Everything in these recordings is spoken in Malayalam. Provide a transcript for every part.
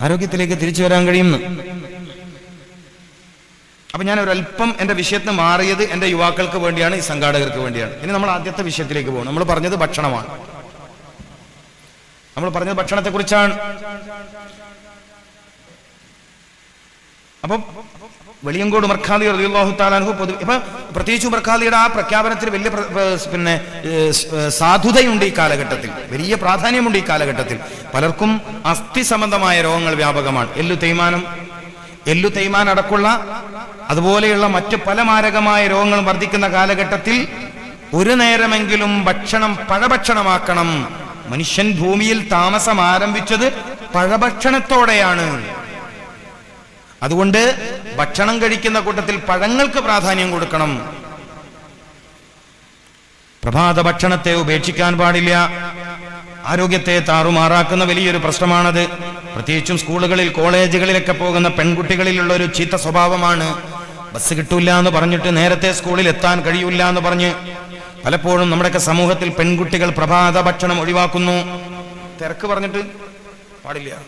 ആരോഗ്യത്തിലേക്ക് തിരിച്ചു വരാൻ കഴിയുന്നു അപ്പൊ ഞാൻ ഒരല്പം എന്റെ വിഷയത്തിന് മാറിയത് എന്റെ യുവാക്കൾക്ക് വേണ്ടിയാണ് ഈ സംഘാടകർക്ക് വേണ്ടിയാണ്. ഇനി നമ്മൾ ആദ്യത്തെ വിഷയത്തിലേക്ക് പോകും. നമ്മൾ പറഞ്ഞത് ഭക്ഷണമാണ്. നമ്മൾ പറഞ്ഞത് ഭക്ഷണത്തെ കുറിച്ചാണ് അപ്പം വെളിയങ്കോട് മർഖാദി റളിയല്ലാഹു താലാൻഹു പൊതു ഇപ്പൊ പ്രത്യേകിച്ച് മർഖാദിയുടെ ആ പ്രഖ്യാപനത്തിൽ വലിയ പിന്നെ സാധുതയുണ്ട് ഈ കാലഘട്ടത്തിൽ. വലിയ പ്രാധാന്യമുണ്ട് ഈ കാലഘട്ടത്തിൽ. പലർക്കും അസ്ഥി സംബന്ധമായ രോഗങ്ങൾ വ്യാപകമാണ്. എല്ലു തേയ്മാനം എല്ലു തേയ്മാൻ അടക്കമുള്ള അതുപോലെയുള്ള മറ്റ് പല മാരകമായ രോഗങ്ങളും വർദ്ധിക്കുന്ന കാലഘട്ടത്തിൽ ഒരു നേരമെങ്കിലും ഭക്ഷണം പഴഭക്ഷണമാക്കണം. മനുഷ്യൻ ഭൂമിയിൽ താമസം ആരംഭിച്ചത് പഴഭക്ഷണത്തോടെയാണ്. അതുകൊണ്ട് ഭക്ഷണം കഴിക്കുന്ന കൂട്ടത്തിൽ പഴങ്ങൾക്ക് പ്രാധാന്യം കൊടുക്കണം. പ്രഭാത ഭക്ഷണത്തെ ഉപേക്ഷിക്കാൻ പാടില്ല. ആരോഗ്യത്തെ താറുമാറാക്കുന്ന വലിയൊരു പ്രശ്നമാണത്. പ്രത്യേകിച്ചും സ്കൂളുകളിൽ കോളേജുകളിലൊക്കെ പോകുന്ന പെൺകുട്ടികളിലുള്ള ഒരു ചീത്ത സ്വഭാവമാണ്. ബസ് കിട്ടൂല എന്ന് പറഞ്ഞിട്ട് നേരത്തെ സ്കൂളിൽ എത്താൻ കഴിയൂല എന്ന് പറഞ്ഞ് പലപ്പോഴും നമ്മുടെയൊക്കെ സമൂഹത്തിൽ പെൺകുട്ടികൾ പ്രഭാത ഭക്ഷണം ഒഴിവാക്കുന്നു. തിരക്ക് പറഞ്ഞിട്ട് പാടില്ല.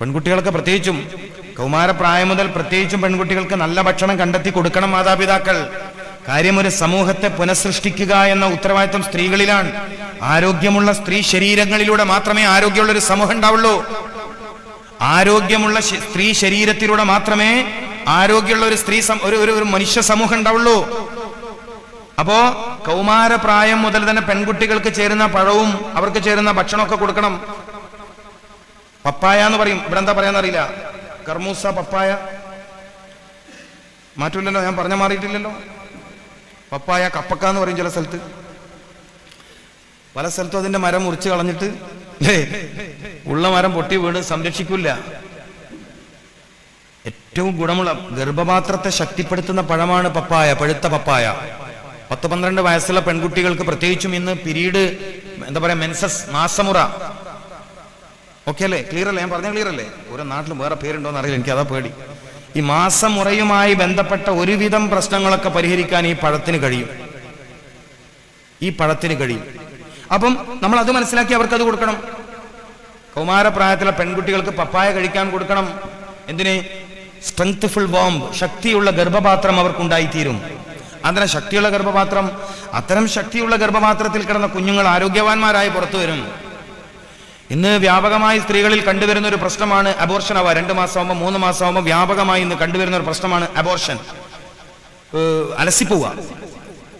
പെൺകുട്ടികളൊക്കെ പ്രത്യേകിച്ചും കൗമാരപ്രായം മുതൽ പ്രത്യേകിച്ചും പെൺകുട്ടികൾക്ക് നല്ല ഭക്ഷണം കണ്ടെത്തി കൊടുക്കണം മാതാപിതാക്കൾ. കാര്യം ഒരു സമൂഹത്തെ പുനഃസൃഷ്ടിക്കുക എന്ന ഉത്തരവാദിത്വം സ്ത്രീകളിലാണ്. ആരോഗ്യമുള്ള സ്ത്രീ ശരീരങ്ങളിലൂടെ മാത്രമേ ആരോഗ്യമുള്ള ഒരു സമൂഹം ഉണ്ടാവുള്ളൂ. ആരോഗ്യമുള്ള സ്ത്രീ ശരീരത്തിലൂടെ മാത്രമേ ആരോഗ്യമുള്ള ഒരു സ്ത്രീ ഒരു ഒരു- മനുഷ്യ സമൂഹം ഉണ്ടാവുള്ളൂ. അപ്പോ കൗമാരപ്രായം മുതൽ തന്നെ പെൺകുട്ടികൾക്ക് ചേരുന്ന പഴവും അവർക്ക് ചേരുന്ന ഭക്ഷണമൊക്കെ കൊടുക്കണം. പപ്പായ എന്ന് പറയും. ഇവിടെ എന്താ പറയാന്നറിയില്ല? കർമൂസ പപ്പായ. മാറ്റൂലല്ലോ ഞാൻ പറഞ്ഞ മാറിയിട്ടില്ലല്ലോ. പപ്പായ കപ്പക്ക എന്ന് പറയും ചില സ്ഥലത്ത്. പല സ്ഥലത്തും അതിന്റെ മരം മുറിച്ച് കളഞ്ഞിട്ട് ഉള്ള മരം പൊട്ടി വീണ് സംരക്ഷിക്കില്ല. ഏറ്റവും ഗുണമുള്ള ഗർഭപാത്രത്തെ ശക്തിപ്പെടുത്തുന്ന പഴമാണ് പപ്പായ പഴുത്ത പപ്പായ. പത്ത് പന്ത്രണ്ട് വയസ്സുള്ള പെൺകുട്ടികൾക്ക് പ്രത്യേകിച്ചും ഇന്ന് പിരീഡ് എന്താ പറയാ മെൻസസ് മാസമുറ. ഓക്കെ അല്ലേ? ക്ലിയർ അല്ലേ? ഞാൻ പറഞ്ഞ ക്ലിയർ അല്ലേ? ഓരോ നാട്ടിലും വേറെ പേരുണ്ടോന്ന് അറിയില്ല എനിക്ക് അതാ പേടി. ഈ മാസമുറയുമായി ബന്ധപ്പെട്ട ഒരുവിധം പ്രശ്നങ്ങളൊക്കെ പരിഹരിക്കാൻ ഈ പഴത്തിന് കഴിയും. ഈ പഴത്തിന് കഴിയും. അപ്പം നമ്മൾ അത് മനസ്സിലാക്കി അവർക്ക് അത് കൊടുക്കണം. കൗമാരപ്രായത്തിലെ പെൺകുട്ടികൾക്ക് പപ്പായ കഴിക്കാൻ കൊടുക്കണം. എന്തിന്? സ്ട്രെങ്ത്ഫുൾ ബോംബ് ശക്തിയുള്ള ഗർഭപാത്രം അവർക്കുണ്ടായിത്തീരും. അത്തരം ശക്തിയുള്ള ഗർഭപാത്രം? അത്തരം ശക്തിയുള്ള ഗർഭപാത്രത്തിൽ കിടന്ന കുഞ്ഞുങ്ങൾ ആരോഗ്യവാന്മാരായി പുറത്തു വരും. ഇന്ന് വ്യാപകമായി സ്ത്രീകളിൽ കണ്ടുവരുന്ന ഒരു പ്രശ്നമാണ് അബോർഷൻ ആവുക. രണ്ട് മാസമാകുമ്പോൾ മൂന്ന് മാസമാകുമ്പോൾ വ്യാപകമായി ഇന്ന് കണ്ടുവരുന്ന ഒരു പ്രശ്നമാണ് അബോർഷൻ അലസിപ്പോവുക.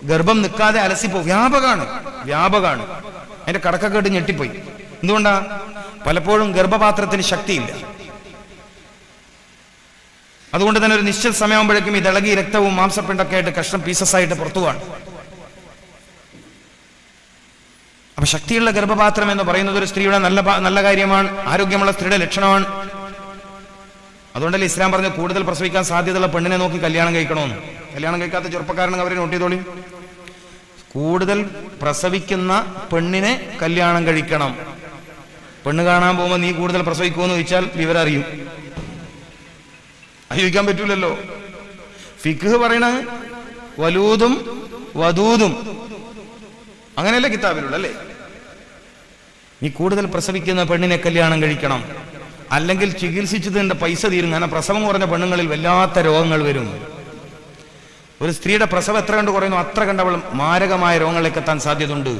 ഗർഭം നിൽക്കാതെ അലസിപ്പോ വ്യാപകമാണ് വ്യാപകമാണ് അതിന്റെ കടക്കക്കേട്ട് ഞെട്ടിപ്പോയി. എന്തുകൊണ്ടാ? പലപ്പോഴും ഗർഭപാത്രത്തിന് ശക്തിയില്ല. അതുകൊണ്ട് തന്നെ ഒരു നിശ്ചിത സമയമാകുമ്പോഴേക്കും ഈ ഇളകി രക്തവും മാംസപ്പിണ്ടൊക്കെ ആയിട്ട് കഷ്ണം പീസസ് ആയിട്ട് പുറത്തു അപ്പൊ ശക്തിയുള്ള ഗർഭപാത്രം എന്ന് പറയുന്നത് ഒരു സ്ത്രീയുടെ നല്ല നല്ല കാര്യമാണ് ആരോഗ്യമുള്ള സ്ത്രീയുടെ ലക്ഷണമാണ്. അതുകൊണ്ടല്ലേ ഇസ്ലാം പറഞ്ഞു കൂടുതൽ പ്രസവിക്കാൻ സാധ്യതയുള്ള പെണ്ണിനെ നോക്കി കല്യാണം കഴിക്കണമെന്ന്. കല്യാണം കഴിക്കാത്ത ചെറുപ്പക്കാരനെ അവരെ നോട്ട് ചെയ്തോളി. കൂടുതൽ പ്രസവിക്കുന്ന പെണ്ണിനെ കല്യാണം കഴിക്കണം. പെണ്ണ് കാണാൻ പോകുമ്പോൾ നീ കൂടുതൽ പ്രസവിക്കുമെന്ന് ചോദിച്ചാൽ വിവരം അറിയും അറിയിക്കാൻ പറ്റൂലല്ലോ. ഫിഖ് പറയണ വലൂതും വധൂതും അങ്ങനെയല്ലേ കിതാബിലുള്ള അല്ലേ നീ കൂടുതൽ പ്രസവിക്കുന്ന പെണ്ണിനെ കല്യാണം കഴിക്കണം. അല്ലെങ്കിൽ ചികിത്സിച്ചതിന്റെ പൈസ തീരും കാരണം പ്രസവം കുറഞ്ഞ പെണ്ണുങ്ങളിൽ വല്ലാത്ത രോഗങ്ങൾ വരും. ഒരു സ്ത്രീയുടെ പ്രസവം എത്ര കണ്ട് കുറയുന്നു അത്ര കണ്ടവൾ മാരകമായ രോഗങ്ങളിലേക്ക് എത്താൻ സാധ്യതയുണ്ട്.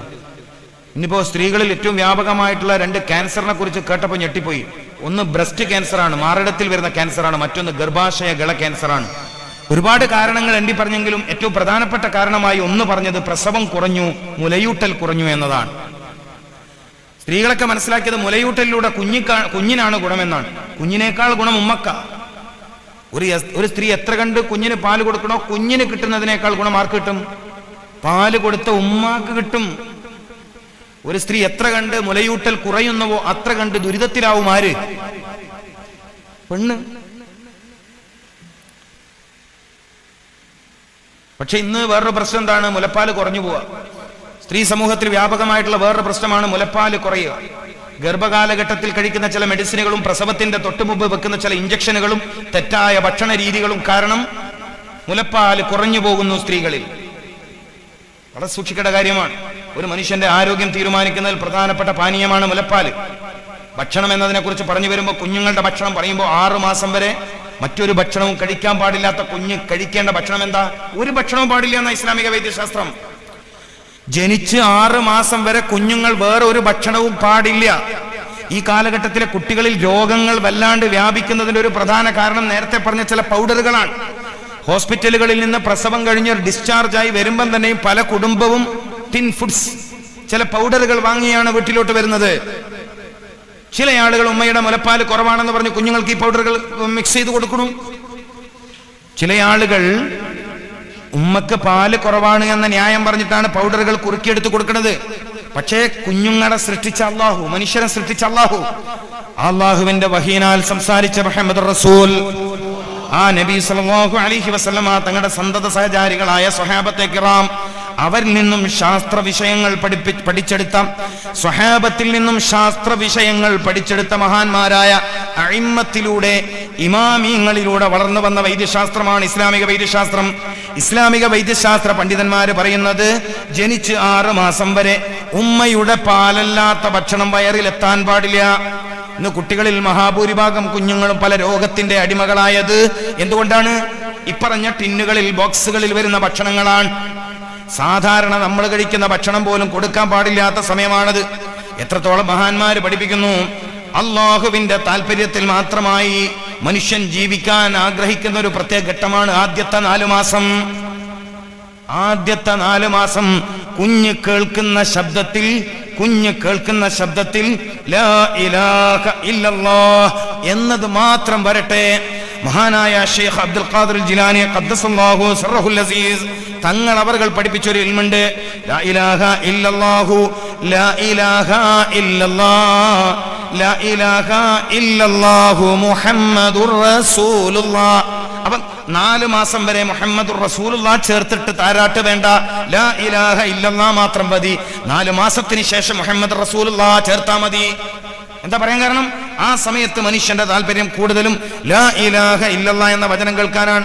ഇന്നിപ്പോ സ്ത്രീകളിൽ ഏറ്റവും വ്യാപകമായിട്ടുള്ള രണ്ട് ക്യാൻസറിനെ കുറിച്ച് കേട്ടപ്പോൾ ഞെട്ടിപ്പോയി. ഒന്ന് ബ്രസ്റ്റ് ക്യാൻസറാണ് മാറിടത്തിൽ വരുന്ന ക്യാൻസറാണ് മറ്റൊന്ന് ഗർഭാശയ ഗള ക്യാൻസറാണ്. ഒരുപാട് കാരണങ്ങൾ എണ്ണി പറഞ്ഞെങ്കിലും ഏറ്റവും പ്രധാനപ്പെട്ട കാരണമായി ഒന്ന് പറഞ്ഞത് പ്രസവം കുറഞ്ഞു മുലയൂട്ടൽ കുറഞ്ഞു എന്നതാണ്. സ്ത്രീകളൊക്കെ മനസ്സിലാക്കിയത് മുലയൂട്ടലിലൂടെ കുഞ്ഞിക്കാ കുഞ്ഞിനാണ് ഗുണമെന്നാണ്. കുഞ്ഞിനേക്കാൾ ഗുണം ഉമ്മക്ക. ഒരു ഒരു സ്ത്രീ എത്ര കണ്ട് കുഞ്ഞിന് പാൽ കൊടുക്കണോ കുഞ്ഞിന് കിട്ടുന്നതിനേക്കാൾ ഗുണം ആർക്ക് കിട്ടും? പാൽ കൊടുത്ത ഉമ്മാക്ക് കിട്ടും. ഒരു സ്ത്രീ എത്ര കണ്ട് മുലയൂട്ടൽ കുറയുന്നവോ അത്ര കണ്ട് ദുരിതത്തിലാവും ആര്? പെണ്ണ്. പക്ഷെ ഇന്ന് വേറൊരു പ്രശ്നം എന്താണ്? മുലപ്പാൽ കുറഞ്ഞു പോവുക സ്ത്രീ സമൂഹത്തിൽ വ്യാപകമായിട്ടുള്ള വേറൊരു പ്രശ്നമാണ് മുലപ്പാൽ കുറയുക. ഗർഭകാലഘട്ടത്തിൽ കഴിക്കുന്ന ചില മെഡിസിനുകളും പ്രസവത്തിന്റെ തൊട്ടുമുമ്പ് വെക്കുന്ന ചില ഇഞ്ചക്ഷനുകളും തെറ്റായ ഭക്ഷണ രീതികളും കാരണം മുലപ്പാൽ കുറഞ്ഞു പോകുന്നു സ്ത്രീകളിൽ. വളരെ സൂക്ഷിക്കേണ്ട കാര്യമാണ്. ഒരു മനുഷ്യന്റെ ആരോഗ്യം തീരുമാനിക്കുന്നതിൽ പ്രധാനപ്പെട്ട പാനീയമാണ് മുലപ്പാൽ. ഭക്ഷണം എന്നതിനെ കുറിച്ച് പറഞ്ഞു വരുമ്പോൾ കുഞ്ഞുങ്ങളുടെ ഭക്ഷണം പറയുമ്പോൾ ആറു മാസം വരെ മറ്റൊരു ഭക്ഷണവും കഴിക്കാൻ പാടില്ലാത്ത കുഞ്ഞ് കഴിക്കേണ്ട ഭക്ഷണം എന്താ? ഒരു ഭക്ഷണവും പാടില്ല എന്ന ഇസ്ലാമിക വൈദ്യശാസ്ത്രം. ജനിച്ച് ആറ് മാസം വരെ കുഞ്ഞുങ്ങൾ വേറെ ഒരു ഭക്ഷണവും പാടില്ല. ഈ കാലഘട്ടത്തിലെ കുട്ടികളിൽ രോഗങ്ങൾ വല്ലാണ്ട് വ്യാപിക്കുന്നതിന്റെ ഒരു പ്രധാന കാരണം നേരത്തെ പറഞ്ഞ ചില പൗഡറുകളാണ്. ഹോസ്പിറ്റലുകളിൽ നിന്ന് പ്രസവം കഴിഞ്ഞ് ഡിസ്ചാർജ് ആയി വരുമ്പം തന്നെയും പല കുടുംബവും ടിൻ ഫുഡ്സ് ചില പൗഡറുകൾ വാങ്ങിയാണ് വീട്ടിലോട്ട് വരുന്നത്. ചില ആളുകൾ ഉമ്മയുടെ മുലപ്പാൽ കുറവാണെന്ന് പറഞ്ഞ് കുഞ്ഞുങ്ങൾക്ക് ഈ പൗഡറുകൾ മിക്സ് ചെയ്ത് കൊടുക്കണം ചില ആളുകൾ ഉമ്മക്ക് പാൽ കുറവാണ് എന്ന ന്യായം പറഞ്ഞിട്ടാണ് പൗഡറുകൾ കുറുക്കിയെടുത്ത് കൊടുക്കുന്നത്. പക്ഷേ കുഞ്ഞുങ്ങളെ സൃഷ്ടിച്ച അള്ളാഹു മനുഷ്യരെ സൃഷ്ടിച്ച അള്ളാഹു അള്ളാഹുവിന്റെ വഹീനാൽ സംസാരിച്ച മുഹമ്മദ് റസൂൽ ആ നബി സല്ലല്ലാഹു അലൈഹി വസല്ലമ തങ്ങളുടെ സന്തത സഹചാരികളായ സ്വഹാബത്തെ കിറാം അവരിൽ നിന്നും ശാസ്ത്ര വിഷയങ്ങൾ പഠിപ്പി പഠിച്ചെടുത്ത സ്വഹാബത്തിൽ നിന്നും ശാസ്ത്ര വിഷയങ്ങൾ പഠിച്ചെടുത്ത മഹാന്മാരായ അഴിമത്തിലൂടെ ഇമാമിയങ്ങളിലൂടെ വളർന്നു വന്ന വൈദ്യശാസ്ത്രമാണ് ഇസ്ലാമിക വൈദ്യശാസ്ത്രം. ഇസ്ലാമിക വൈദ്യശാസ്ത്ര പണ്ഡിതന്മാർ പറയുന്നത് ജനിച്ച് ആറ് മാസം വരെ ഉമ്മയുടെ പാലല്ലാത്ത ഭക്ഷണം വയറിലെത്താൻ പാടില്ല. ഇന്ന് കുട്ടികളിൽ മഹാഭൂരിഭാഗം കുഞ്ഞുങ്ങളും പല രോഗത്തിന്റെ അടിമകളായത് എന്തുകൊണ്ടാണ്? ഇപ്പറഞ്ഞ ടിന്നുകളിൽ ബോക്സുകളിൽ വരുന്ന ഭക്ഷണങ്ങളാണ്. സാധാരണ നമ്മൾ കഴിക്കുന്ന ഭക്ഷണം പോലും കൊടുക്കാൻ പാടില്ലാത്ത സമയമാണത്. എത്രത്തോളം മഹാന്മാര് പഠിപ്പിക്കുന്നു. അള്ളാഹുവിന്റെ താല്പര്യത്തിൽ മാത്രമായി മനുഷ്യൻ ജീവിക്കാൻ ആഗ്രഹിക്കുന്ന ഒരു പ്രത്യേക ഘട്ടമാണ് ആദ്യത്തെ നാലു മാസം. ആദ്യത്തെ നാലു മാസം കുഞ്ഞ് കേൾക്കുന്ന ശബ്ദത്തിൽ കുഞ്ഞ് കേൾക്കുന്ന ശബ്ദത്തിൽ ലാ ഇലാഹ ഇല്ലല്ലാഹ് എന്നത് മാത്രം വരട്ടെ. മഹാനായ ഷെയ്ഖ് അബ്ദുൽ ഖാദിർ ജിലാനി ഖദ്ദസല്ലാഹു സർറഹുൽ അസീസ്. തങ്ങൾ അവർകൾ പഠിപ്പിച്ച ഒരു ഇൽമുണ്ട്. ലാ ഇലാഹ ഇല്ലല്ലാഹു ലാ ഇലാഹ ഇല്ലല്ലാഹ് ലാ ഇലാഹ ഇല്ലല്ലാഹു മുഹമ്മദുർ റസൂലുള്ളാഹ് അപ്പം നാല് മാസം വരെ മുഹമ്മദുർ റസൂലുള്ള ചേർത്തിട്ട് താരാട്ട് വേണ്ട. ലാ ഇലാഹ ഇല്ലല്ലാ മാത്രം മതി. നാല് മാസത്തിന് ശേഷം മുഹമ്മദ് റസൂലുള്ള ചേർത്താ മതി. എന്താ പറയാൻ കാരണം? ആ സമയത്ത് മനുഷ്യന്റെ താല്പര്യം കൂടുതലും ലാ ഇലാഹ ഇല്ലല്ലാ എന്ന വചനം കേൾക്കാനാണ്.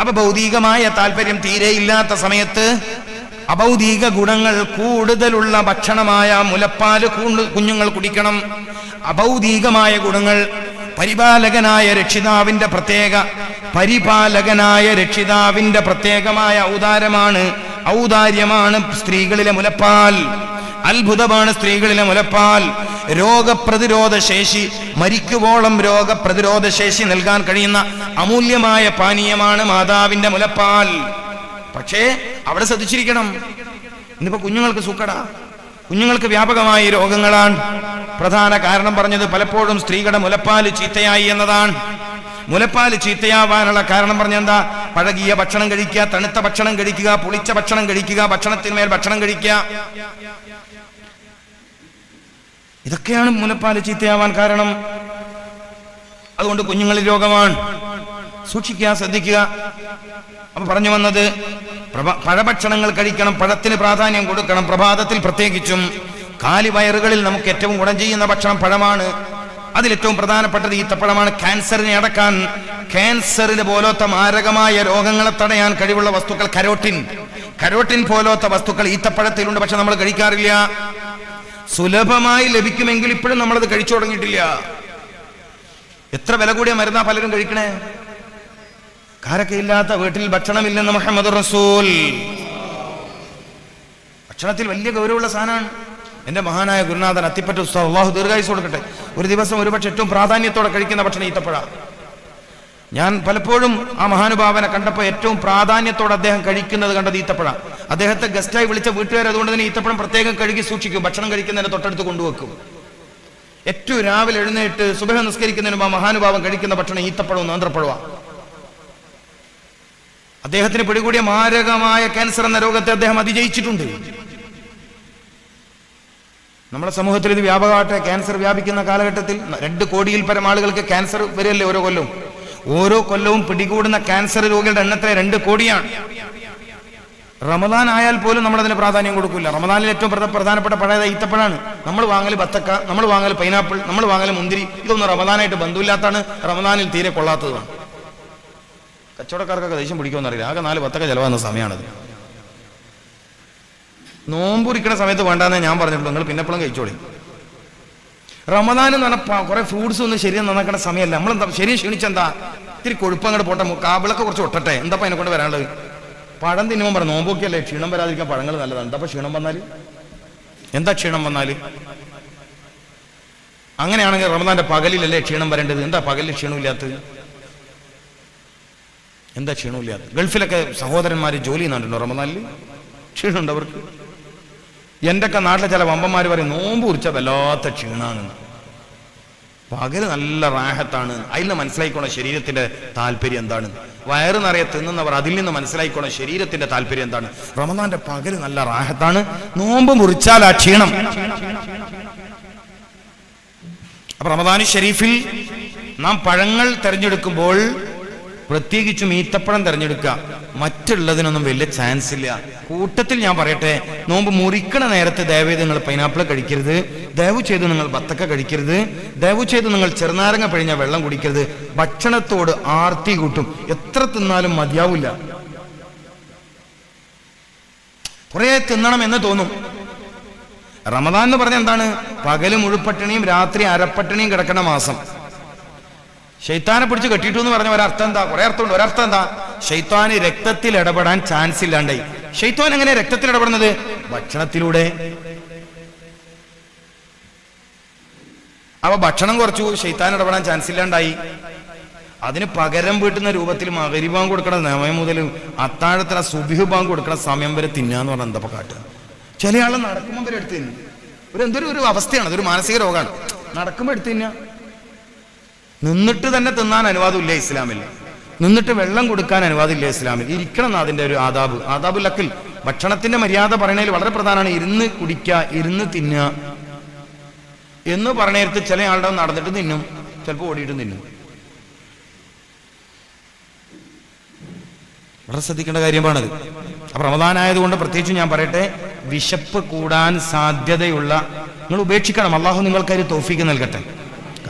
അപ്പൊ ഭൗതികമായ താല്പര്യം തീരെ ഇല്ലാത്ത സമയത്ത് അഭൗതിക ഗുണങ്ങൾ കൂടുതലുള്ള ഭക്ഷണമായ മുലപ്പാൽ കുഞ്ഞുങ്ങൾ കുടിക്കണം. അഭൗതികമായ ഗുണങ്ങൾ പരിപാലകനായ രക്ഷിതാവിന്റെ പ്രത്യേക പരിപാലകനായ രക്ഷിതാവിന്റെ പ്രത്യേകമായ ഔദാരമാണ് ഔദാര്യമാണ് സ്ത്രീകളിലെ മുലപ്പാൽ. അത്ഭുതമാണ് സ്ത്രീകളിലെ മുലപ്പാൽ. രോഗപ്രതിരോധ ശേഷി മരിക്കുവോളം രോഗപ്രതിരോധ ശേഷി നൽകാൻ കഴിയുന്ന അമൂല്യമായ പാനീയമാണ് മാതാവിന്റെ മുലപ്പാൽ. പക്ഷേ അവിടെ ശ്രദ്ധിച്ചിരിക്കണം. ഇന്നിപ്പോ കുഞ്ഞുങ്ങൾക്ക് സൂക്കട. കുഞ്ഞുങ്ങൾക്ക് വ്യാപകമായ രോഗങ്ങളാണ്. പ്രധാന കാരണം പറഞ്ഞത് പലപ്പോഴും സ്ത്രീകളുടെ മുലപ്പാൽ ചീത്തയായി എന്നതാണ്. മുലപ്പാൽ ചീത്തയാവാനുള്ള കാരണം പറഞ്ഞ എന്താ പഴകിയ ഭക്ഷണം കഴിക്കുക തണുത്ത ഭക്ഷണം കഴിക്കുക പുളിച്ച ഭക്ഷണം കഴിക്കുക ഭക്ഷണത്തിന്മേൽ ഭക്ഷണം കഴിക്കുക. ഇതൊക്കെയാണ് മുലപ്പാൽ ചീത്തയാവാൻ കാരണം. അതുകൊണ്ട് കുഞ്ഞുങ്ങളിൽ രോഗമാണ്. സൂക്ഷിക്കുക ശ്രദ്ധിക്കുക. അപ്പൊ പറഞ്ഞു വന്നത് പഴഭക്ഷണങ്ങൾ കഴിക്കണം പഴത്തിന് പ്രാധാന്യം കൊടുക്കണം പ്രഭാതത്തിൽ പ്രത്യേകിച്ചും കാലി വയറുകളിൽ നമുക്ക് ഏറ്റവും ഗുണം ചെയ്യുന്ന ഭക്ഷണം പഴമാണ്. അതിലേറ്റവും പ്രധാനപ്പെട്ടത് ഈത്തപ്പഴമാണ്. ക്യാൻസറിനെ അടക്കാൻ ക്യാൻസറിന് പോലത്തെ മാരകമായ രോഗങ്ങളെ തടയാൻ കഴിവുള്ള വസ്തുക്കൾ കരോട്ടിൻ. കരോട്ടിൻ പോലത്തെ വസ്തുക്കൾ ഈത്തപ്പഴത്തിലുണ്ട് പക്ഷെ നമ്മൾ കഴിക്കാറില്ല. സുലഭമായി ലഭിക്കുമെങ്കിൽ ഇപ്പോഴും നമ്മളത് കഴിച്ചു തുടങ്ങിയിട്ടില്ല. എത്ര വില കൂടിയ മരുന്നാ പലരും കഴിക്കണേ? കാരൊക്കെ ഇല്ലാത്ത വീട്ടിൽ ഭക്ഷണമില്ലെന്ന് മുഹമ്മദ് റസൂൽ. ഭക്ഷണത്തിൽ വലിയ ഗൗരവമുള്ള സാധനമാണ്. എന്റെ മഹാനായ ഗുരുനാഥൻ അത്തിപ്പറ്റ ഉസ്താഹു ദീർഘായുസ് കൊടുക്കട്ടെ. ഒരു ദിവസം ഒരുപക്ഷെ ഏറ്റവും പ്രാധാന്യത്തോടെ കഴിക്കുന്ന ഭക്ഷണം ഈത്തപ്പഴ. ഞാൻ പലപ്പോഴും ആ മഹാനുഭാവനെ കണ്ടപ്പോൾ ഏറ്റവും പ്രാധാന്യത്തോടെ അദ്ദേഹം കഴിക്കുന്നത് കണ്ടത് ഈത്തപ്പഴ. അദ്ദേഹത്തെ ഗസ്റ്റായി വിളിച്ച വീട്ടുകാർ അതുകൊണ്ട് തന്നെ ഈത്തപ്പഴം പ്രത്യേകം കഴുകി സൂക്ഷിക്കും ഭക്ഷണം കഴിക്കുന്നതിന് തൊട്ടടുത്ത് കൊണ്ടുവെക്കും. ഏറ്റവും രാവിലെ എഴുന്നേറ്റ് സുബഹ നിസ്കരിക്കുന്നതിന് ആ മഹാനുഭാവം കഴിക്കുന്ന ഭക്ഷണം ഈത്തപ്പഴവും നേന്ത്രപ്പഴമാണ് അദ്ദേഹത്തിന് പിടികൂടിയ മാരകമായ ക്യാൻസർ എന്ന രോഗത്തെ അദ്ദേഹം അതിജയിച്ചിട്ടുണ്ട്. നമ്മുടെ സമൂഹത്തിൽ ഇത് വ്യാപകമായിട്ട് ക്യാൻസർ വ്യാപിക്കുന്ന കാലഘട്ടത്തിൽ രണ്ട് കോടിയിൽ പരം ആളുകൾക്ക് ക്യാൻസർ വരെയല്ലേ ഓരോ കൊല്ലവും? ഓരോ കൊല്ലവും പിടികൂടുന്ന ക്യാൻസർ രോഗികളുടെ എണ്ണത്തിലെ രണ്ട് കോടിയാണ്. റമദാൻ ആയാൽ പോലും നമ്മൾ അതിന് പ്രാധാന്യം കൊടുക്കില്ല റമദാനിൽ ഏറ്റവും പ്രധ- പ്രധാനപ്പെട്ട പഴയത് ഈത്തപ്പഴാണ്. നമ്മൾ വാങ്ങൽ ബത്തക്ക നമ്മൾ വാങ്ങൽ പൈനാപ്പിൾ നമ്മൾ വാങ്ങൽ മുന്തിരി ഇതൊന്നും റമദാനായിട്ട് ബന്ധമില്ലാത്താണ് റമദാനിൽ തീരെ കൊള്ളാത്തതാണ് കച്ചവടക്കാർക്കൊക്കെ ദേഷ്യം പിടിക്കുമെന്ന് അറിയില്ല. ആകെ നാല് ബത്തക്ക ചെലവാകുന്ന സമയമാണത്. നോമ്പുരിക്കണ സമയത്ത് വേണ്ടാന്നേ ഞാൻ പറഞ്ഞിട്ടുള്ളൂ. നിങ്ങൾ പിന്നെപ്പോഴും കഴിച്ചോളി. റമദാൻ എന്ന് പറഞ്ഞാൽ കുറെ ഫ്രൂട്ട്സ് ഒന്നും ശരീരം നന്നാക്കേണ്ട സമയമല്ല നമ്മളെന്താ ശരി ക്ഷീണിച്ചെന്താ? ഇത്തിരി കൊഴുപ്പ് അങ്ങോട്ട് പോട്ടെ കാബിളൊക്കെ കുറച്ച് ഒട്ടട്ടെ. എന്താ അതിനെ കൊണ്ട് വരാനുള്ളത്? പഴം തിന്നുമ്പോൾ പറഞ്ഞു നോമ്പോക്കിയല്ലേ ക്ഷീണം വരാതിരിക്കാൻ പഴങ്ങൾ നല്ലതാണ്. എന്താ ക്ഷീണം വന്നാൽ എന്താ ക്ഷീണം വന്നാൽ അങ്ങനെയാണെങ്കിൽ റമദാന്റെ പകലിലല്ലേ ക്ഷീണം വരേണ്ടത്? എന്താ പകലിൽ ക്ഷീണമില്ലാത്തത്? എന്താ ക്ഷീണമില്ലാത്തത്? ഗൾഫിലൊക്കെ സഹോദരന്മാർ ജോലി ചെയ്യുന്നുണ്ടല്ലോ റമദാനിൽ ക്ഷീണമുണ്ട് അവർക്ക്. എന്റെയൊക്കെ നാട്ടിലെ ചില വമ്പന്മാർ പറയും നോമ്പ് കുറിച്ച വല്ലാത്ത ക്ഷീണാണ് പകൽ നല്ല റാഹത്താണ്. അതിൽ നിന്ന് മനസ്സിലായിക്കോണം ശരീരത്തിന്റെ താല്പര്യം എന്താണ്. വയറ് നിറയെ തിന്നുന്നവർ അതിൽ നിന്ന് മനസ്സിലായിക്കോണം ശരീരത്തിന്റെ താല്പര്യം എന്താണ്. റമദാന്റെ പകൽ നല്ല റാഹത്താണ്. നോമ്പ് മുറിച്ചാൽ ആ ക്ഷീണം. അപ്പൊ റമദാനു ഷെരീഫിൽ നാം പഴങ്ങൾ തെരഞ്ഞെടുക്കുമ്പോൾ പ്രത്യേകിച്ചും ഈത്തപ്പഴം തെരഞ്ഞെടുക്കുക. മറ്റുള്ളതിനൊന്നും വലിയ ചാൻസ് ഇല്ല. കൂട്ടത്തിൽ ഞാൻ പറയട്ടെ നോമ്പ് മുറിക്കണ നേരത്തെ ദയവേത് നിങ്ങൾ പൈനാപ്പിൾ കഴിക്കരുത്. ദയവ് ചെയ്ത് നിങ്ങൾ ബത്തക്ക കഴിക്കരുത്. ദയവ് ചെയ്ത് നിങ്ങൾ ചെറുനാരങ്ങ പിഴിഞ്ഞ വെള്ളം കുടിക്കരുത്. ഭക്ഷണത്തോട് ആർത്തി കൂട്ടും. എത്ര തിന്നാലും മതിയാവില്ല. കുറെ തിന്നണം എന്ന് തോന്നും. റമദാൻ എന്ന് പറഞ്ഞ എന്താണ്? പകൽ മുഴുപ്പട്ടിണിയും രാത്രി അരപ്പട്ടിണിയും കിടക്കുന്ന മാസം. ഷെയ്ത്താനെ പിടിച്ച് കെട്ടിട്ടു എന്ന് പറഞ്ഞ ഒരർത്ഥം എന്താ? കുറെ അർത്ഥമുണ്ട്. ഒരർത്ഥം എന്താ? ഷെയ്ത്താന് രക്തത്തിൽ ഇടപെടാൻ ചാൻസ് ഇല്ലാണ്ടായി. ഷെയ്ത്താൻ എങ്ങനെ രക്തത്തിൽ ഇടപെടുന്നത്? ഭക്ഷണത്തിലൂടെ. അപ്പൊ ഭക്ഷണം കുറച്ചു ഷെയ്ത്താൻ ഇടപെടാൻ ചാൻസ് ഇല്ലാണ്ടായി. അതിന് പകരം വീട്ടുന്ന രൂപത്തിൽ മകരി ബാങ്ക് കൊടുക്കണ സമയം മുതൽ അത്താഴത്തിന് സുബിഹ് ബാങ്ക് കൊടുക്കണ സമയം വരെ തിന്നാന്ന് പറഞ്ഞാൽ എന്താ കാട്ടുക ചില ആൾ നടക്കുമ്പോൾ വരെ എടുത്ത് തിന്നും. ഒരു എന്തൊരു ഒരു അവസ്ഥയാണ്. അതൊരു മാനസിക രോഗമാണ് നടക്കുമ്പോൾ എടുത്ത് തിന്നുക നിന്നിട്ട് തന്നെ തിന്നാൻ അനുവാദമില്ല ഇസ്ലാമിൽ. നിന്നിട്ട് വെള്ളം കൊടുക്കാൻ അനുവാദമില്ല ഇസ്ലാമിൽ. ഇരിക്കണം അതിന്റെ ഒരു ആദാബ്. ആദാബ് ലക്കിൽ ഭക്ഷണത്തിന്റെ മര്യാദ പറയണതിൽ വളരെ പ്രധാനമാണ്. ഇരുന്ന് കുടിക്കുക ഇരുന്ന് തിന്നുക എന്ന് പറഞ്ഞേരത്ത് ചില ആളുടെ നടന്നിട്ട് തിന്നും. ചിലപ്പോൾ ഓടിയിട്ട് തിന്നും. വളരെ ശ്രദ്ധിക്കേണ്ട കാര്യമാണത്. അപ്പൊ റമദാനായതുകൊണ്ട് പ്രത്യേകിച്ച് ഞാൻ പറയട്ടെ വിശപ്പ് കൂടാൻ സാധ്യതയുള്ള നിങ്ങൾ ഉപേക്ഷിക്കണം. അള്ളാഹു നിങ്ങൾക്കൊരു തോഫിക്ക് നൽകട്ടെ.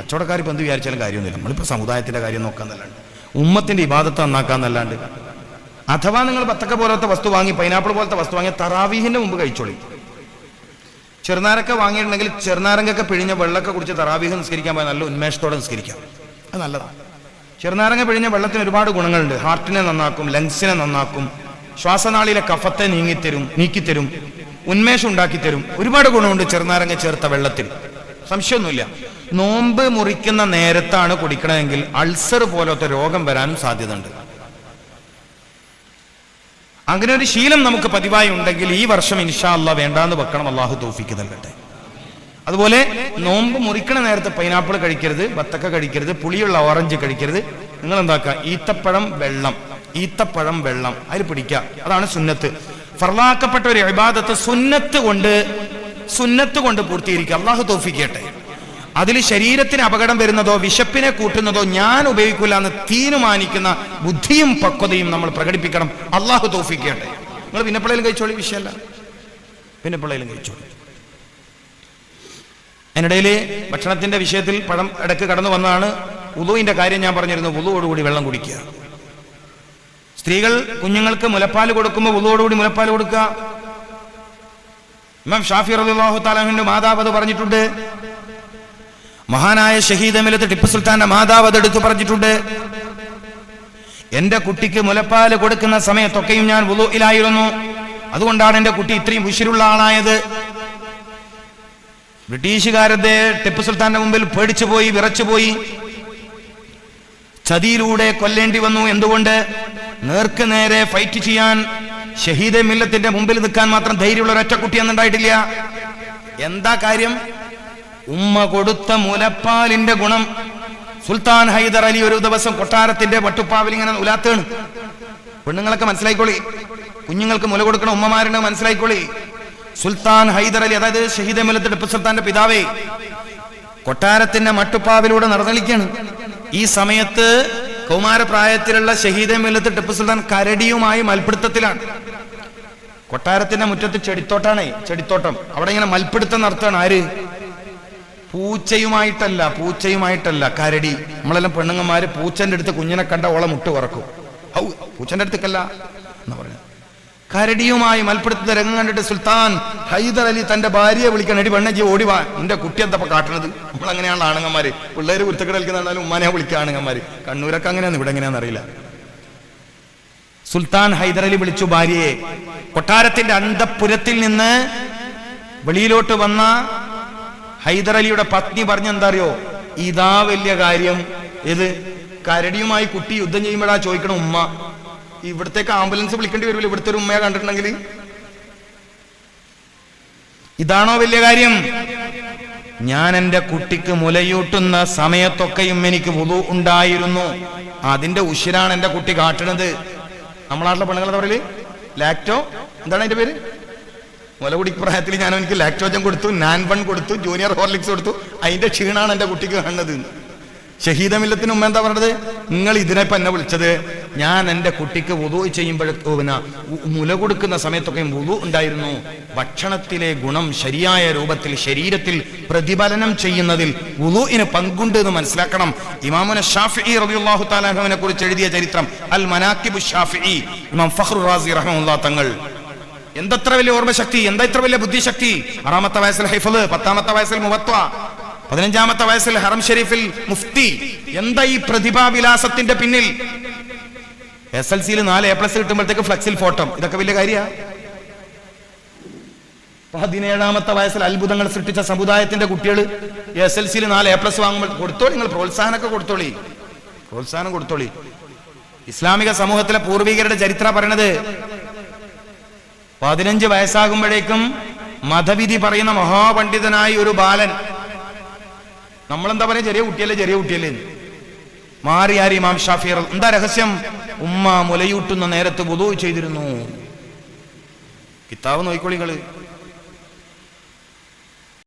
കച്ചവടക്കാർ ഇപ്പം എന്ത് വിചാരിച്ചാലും കാര്യമൊന്നുമില്ല. നമ്മളിപ്പോൾ സമുദായത്തിന്റെ കാര്യം നോക്കാന്നല്ലാണ്ട് ഉമ്മത്തിന്റെ ഇബാദത്ത് നന്നാക്കാന്നല്ലാണ്ട് അഥവാ നിങ്ങൾ പത്തക്ക പോലത്തെ വസ്തു വാങ്ങി പൈനാപ്പിൾ പോലത്തെ വസ്തു വാങ്ങി തറാവീഹിന്റെ മുമ്പ് കഴിച്ചോളി. ചെറുനാരൊക്കെ വാങ്ങിയിട്ടുണ്ടെങ്കിൽ ചെറുനാരങ്ങൊക്കെ പിഴിഞ്ഞ വെള്ളമൊക്കെ കുടിച്ച് തറാവീഹ് നിസ്കരിക്കാൻ പോയാൽ നല്ല ഉന്മേഷത്തോടെ നിസ്കരിക്കാം. അത് നല്ലതാണ് ചെറുനാരങ്ങ പിഴിഞ്ഞ വെള്ളത്തിന് ഒരുപാട് ഗുണങ്ങളുണ്ട്. ഹാർട്ടിനെ നന്നാക്കും ലങ്സിനെ നന്നാക്കും ശ്വാസനാളിയിലെ കഫത്തെ നീങ്ങിത്തരും നീക്കിത്തരും ഉന്മേഷം ഉണ്ടാക്കിത്തരും. ഒരുപാട് ഗുണമുണ്ട് ചെറുനാരങ്ങ ചേർത്ത വെള്ളത്തിൽ. സംശയമൊന്നുമില്ല. നോമ്പ് മുറിക്കുന്ന നേരത്താണ് കുടിക്കണമെങ്കിൽ അൾസർ പോലത്തെ രോഗം വരാനും സാധ്യതയുണ്ട്. അങ്ങനെ ഒരു ശീലം നമുക്ക് പതിവായി ഉണ്ടെങ്കിൽ ഈ വർഷം ഇൻഷാ അല്ല വേണ്ടാന്ന് വെക്കണം അള്ളാഹു തോഫിക്ക് നൽകട്ടെ. അതുപോലെ നോമ്പ് മുറിക്കണ നേരത്തെ പൈനാപ്പിൾ കഴിക്കരുത് ബത്തക്ക കഴിക്കരുത് പുളിയുള്ള ഓറഞ്ച് കഴിക്കരുത്. നിങ്ങൾ എന്താക്കുക ഈത്തപ്പഴം വെള്ളം. ഈത്തപ്പഴം വെള്ളം. അതിൽ പിടിക്കുക. അതാണ് സുന്നത്ത്. ഫർലാക്കപ്പെട്ട ഒരു ഇബാദത്ത് സുന്നത്ത് കൊണ്ട് സുന്നത്ത് കൊണ്ട് പൂർത്തീകരിക്കുക. അള്ളാഹു തോഫിക്കട്ടെ അതിൽ ശരീരത്തിന് അപകടം വരുന്നതോ വിശപ്പിനെ കൂട്ടുന്നതോ ഞാൻ ഉപയോഗിക്കില്ല എന്ന് തീരുമാനിക്കുന്ന ബുദ്ധിയും പക്വതയും നമ്മൾ പ്രകടിപ്പിക്കണം. അള്ളാഹു തോഫിക്കട്ടെ നിങ്ങൾ പിന്നെപ്പിള്ളയിലും കഴിച്ചോളി വിഷയമല്ല. പിന്നെപ്പിള്ളയിലും കഴിച്ചോളി. അതിനിടയിൽ ഭക്ഷണത്തിന്റെ വിഷയത്തിൽ പഴം ഇടയ്ക്ക് കടന്നു വന്നതാണ്. ഉദുവിന്റെ കാര്യം ഞാൻ പറഞ്ഞിരുന്നു. ഉദുവോടുകൂടി വെള്ളം കുടിക്കുക. സ്ത്രീകൾ കുഞ്ഞുങ്ങൾക്ക് മുലപ്പാൽ കൊടുക്കുമ്പോൾ ഉദുവോടുകൂടി മുലപ്പാൽ കൊടുക്കുക. ഇമാം ഷാഫി അള്ളാഹു താലാഹുവിന്റെ മാതാവ് അത് പറഞ്ഞിട്ടുണ്ട്. മഹാനായ ഷഹീദ് അമിലത്ത് ടിപ്പു സുൽത്താന്റെ മാതാവ് അത് എടുത്തു പറഞ്ഞിട്ടുണ്ട്. എന്റെ കുട്ടിക്ക് മുലപ്പാൽ കൊടുക്കുന്ന സമയത്തൊക്കെയും ഞാൻ വുളുയിലായിരുന്നു അതുകൊണ്ടാണ് എന്റെ കുട്ടി ഇത്രയും ഉശിരുള്ള ആളായത്. ബ്രിട്ടീഷുകാരത്തെ ടിപ്പു സുൽത്താന്റെ മുമ്പിൽ പേടിച്ചുപോയി വിറച്ചുപോയി. ചതിയിലൂടെ കൊല്ലേണ്ടി വന്നു. എന്തുകൊണ്ട്? നേർക്ക് നേരെ ഫൈറ്റ് ചെയ്യാൻ ഷഹീദെ മില്ലത്തിന്റെ മുമ്പിൽ നിൽക്കാൻ മാത്രം ധൈര്യമുള്ള ഒരൊറ്റ കുട്ടി എന്നുണ്ടായിട്ടില്ല എന്താ കാര്യം? ഉമ്മ കൊടുത്ത മുലപ്പാലിന്റെ ഗുണം സുൽത്താൻ ഹൈദർ അലി ഒരു ദിവസം കൊട്ടാരത്തിന്റെ വട്ടുപ്പാവിൽ ഇങ്ങനെ ഉലാത്തേണ് പെണ്ണുങ്ങളൊക്കെ മനസ്സിലായിക്കോളി. കുഞ്ഞുങ്ങൾക്ക് മുല കൊടുക്കണ ഉമ്മമാരുടെ മനസ്സിലായിക്കോളി. സുൽത്താൻ ഹൈദർ അലി അതായത് ഷഹീദ് മില്ലത്ത് ടിപ്പു സുൽത്താന്റെ പിതാവേ കൊട്ടാരത്തിന്റെ മട്ടുപ്പാവിലൂടെ നടന്നളിക്കാണ് ഈ സമയത്ത് കൗമാരപ്രായത്തിലുള്ള ഷഹീദ് മില്ലത്ത് ടിപ്പു സുൽത്താൻ കരടിയുമായി മൽപിടുത്തത്തിലാണ് കൊട്ടാരത്തിന്റെ മുറ്റത്ത് ചെടിത്തോട്ടാണ് ചെടിത്തോട്ടം. അവിടെ ഇങ്ങനെ മൽപിടുത്തം നടത്താണ് ആര്? പൂച്ചയുമായിട്ടല്ല പൂച്ചയുമായിട്ടല്ല കരടി. നമ്മളെല്ലാം പെണ്ണുങ്ങന്മാര് പൂച്ചന്റെ അടുത്ത് കുഞ്ഞിനെ കണ്ട ഓളെ മുട്ട് പറക്കും ഔ പൂച്ചന്റെ അടുത്തേക്കല്ല എന്ന് പറഞ്ഞു കരടിയുമായി മൽപ്പെടുത്തുന്ന രംഗം കണ്ടിട്ട് സുൽത്താൻ ഹൈദർ അലി തന്റെ ഭാര്യയെ വിളിക്കണം എടി പെണ്ണജി ഓടി വാ. എന്റെ കുട്ടി എന്താ കാട്ടണത്? നമ്മൾ അങ്ങനെയാണ് ആണുങ്ങന്മാര്? പിള്ളേര് കുരുത്തക്കട കളിക്കുന്നുണ്ടാലും ഉമ്മാനെ വിളിക്കുക ആണുങ്ങന്മാര്. കണ്ണൂരൊക്കെ അങ്ങനെയാണ് ഇവിടെ എങ്ങനെയാണെന്ന് അറിയില്ല. സുൽത്താൻ ഹൈദർ അലി വിളിച്ചു ഭാര്യയെ. കൊട്ടാരത്തിന്റെ അന്തപുരത്തിൽ നിന്ന് വെളിയിലോട്ട് വന്ന ഹൈദർ അലിയുടെ പത്നി പറഞ്ഞെന്താ അറിയോ ഇതാ വലിയ കാര്യം. ഇത് കരടിയുമായി കുട്ടി യുദ്ധം ചെയ്യുമ്പോഴാ ചോദിക്കണം ഉമ്മ. ഇവിടത്തേക്ക് ആംബുലൻസ് വിളിക്കേണ്ടി വരുമല്ലോ ഇവിടുത്തെ ഒരു ഉമ്മയെ കണ്ടിട്ടുണ്ടെങ്കിൽ ഇതാണോ വലിയ കാര്യം? ഞാൻ എന്റെ കുട്ടിക്ക് മുലയൂട്ടുന്ന സമയത്തൊക്കെയും എനിക്ക് വുളു ഉണ്ടായിരുന്നു. അതിന്റെ ഉശിരാണ് എന്റെ കുട്ടി കാട്ടണത്. നമ്മളാട്ടിലെ പെണ്ണുങ്ങൾ പറയൽ ലാക്ടോ? എന്താണ് അതിന്റെ പേര്? മുലകുടിക്ക് പ്രായത്തിൽ ഞാൻ എനിക്ക് ലാക്ടോജൻ കൊടുത്തു നാൻ വൺ കൊടുത്തു ജൂനിയർ ഹോർലിക്സ് കൊടുത്തു. അതിന്റെ ക്ഷീണാണ് എന്റെ കുട്ടിക്ക് കാണുന്നത്. ഷഹീദമില്ലത്തിന് ഉമ്മ എന്താ പറഞ്ഞത്? നിങ്ങൾ ഇതിനെ എന്നെ വിളിച്ചത്. ഞാൻ എന്റെ കുട്ടിക്ക് വുതു ചെയ്യുമ്പോഴൊക്കെ മുല കൊടുക്കുന്ന സമയത്തൊക്കെ വുതു ഉണ്ടായിരുന്നു. ഭക്ഷണത്തിലെ ഗുണം ശരിയായ രൂപത്തിൽ ശരീരത്തിൽ പ്രതിഫലനം ചെയ്യുന്നതിൽ വുതുവിന് പങ്കുണ്ട് എന്ന് മനസ്സിലാക്കണം. ഇമാമുന ഷാഫി റളിയല്ലാഹു താലാഹുവിനെ കുറിച്ച് എഴുതിയ ചരിത്രം അൽ മനാക്കിബു ഷാഫി ഇമാം ഫഹ്റു റാസി റഹ്മുല്ലാ തങ്ങൾ. എന്തത്ര വലിയ ഓർമ്മശക്തി എന്താ ഇത്ര വലിയ ബുദ്ധിശക്തി? ആറാമത്തെ വയസ്സിൽ ഹൈഫൽ പത്താമത്തെ വയസ്സിൽ മുവത്വ പതിനഞ്ചാമത്തെ വയസ്സിൽ ഹറം ഷെരീഫിൽ മുഫ്തി. എന്താ ഈ പ്രതിഭാവിലാസത്തിന്റെ പിന്നിൽ? എസ് എൽ സിയിൽ നാല് എ പ്ലസ് കിട്ടുമ്പോഴത്തേക്ക് ഫ്ലക്സിൽ ഫോട്ടോ ഇതൊക്കെ വലിയ കാര്യ. പതിനേഴാമത്തെ വയസ്സിൽ അത്ഭുതങ്ങൾ സൃഷ്ടിച്ച സമുദായത്തിന്റെ കുട്ടികൾ എസ് എൽ സിയിൽ നാല് എ പ്ലസ് വാങ്ങുമ്പോൾ കൊടുത്തോളി നിങ്ങൾ പ്രോത്സാഹനമൊക്കെ കൊടുത്തോളി. പ്രോത്സാഹനം കൊടുത്തോളി. ഇസ്ലാമിക സമൂഹത്തിലെ പൂർവികരുടെ ചരിത്ര പറയണത് പതിനഞ്ച് വയസ്സാകുമ്പോഴേക്കും മതവിധി പറയുന്ന മഹാപണ്ഡിതനായി ഒരു ബാലൻ നമ്മളെന്താ പറയാ? ചെറിയ കുട്ടിയല്ലേ ചെറിയ കുട്ടിയല്ലേ? മാറിയാരി ഇമാം ഷാഫി എന്താ രഹസ്യം? ഉമ്മ മുലയൂട്ടുന്ന നേരത്ത് വുദൂ ചെയ്തിരുന്നു. കിതാബ് നോക്കിക്കോളികൾ